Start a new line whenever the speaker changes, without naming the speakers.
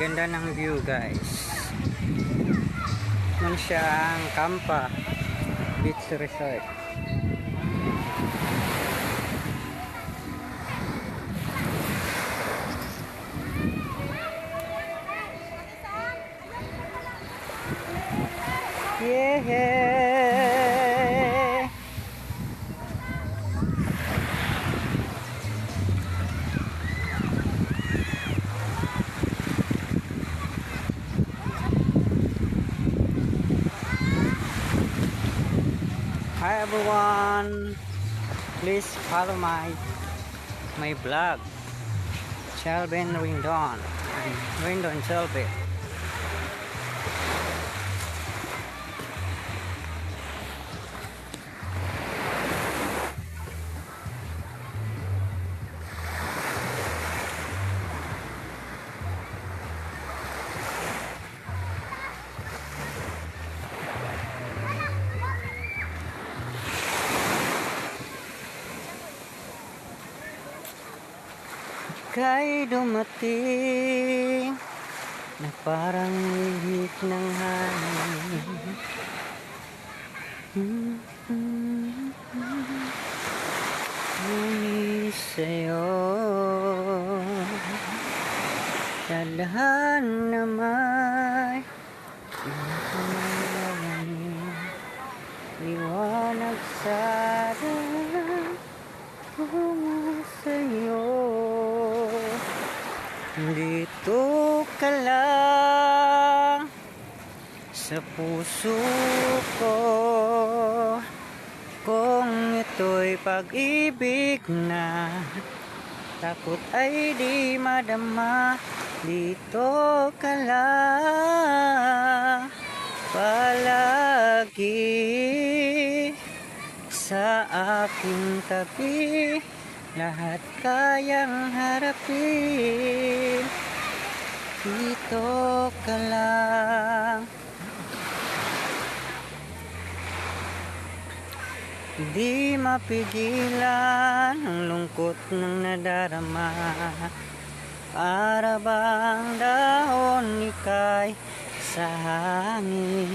Ganda ng view guys. Yan siya ang Kampa Beach Resort. Yeah. Hi everyone. Please follow my my blog. Shelvin Rindon. Rindon Shelby. Kay dumating na parang ihip ng hangin. Hmm, hmm, sa'yo Dalahan na may Pinakamayanin Liwanag sa Dito ka lang Sa puso ko. Kung ito'y pag-ibig na Takot ay di madama Dito ka lang Palagi Sa aking tabi Lahat kayang harapin. Dito ka lang. Di mapigilan ang lungkot ng nadarama. Para bang dahon ikay sa hangin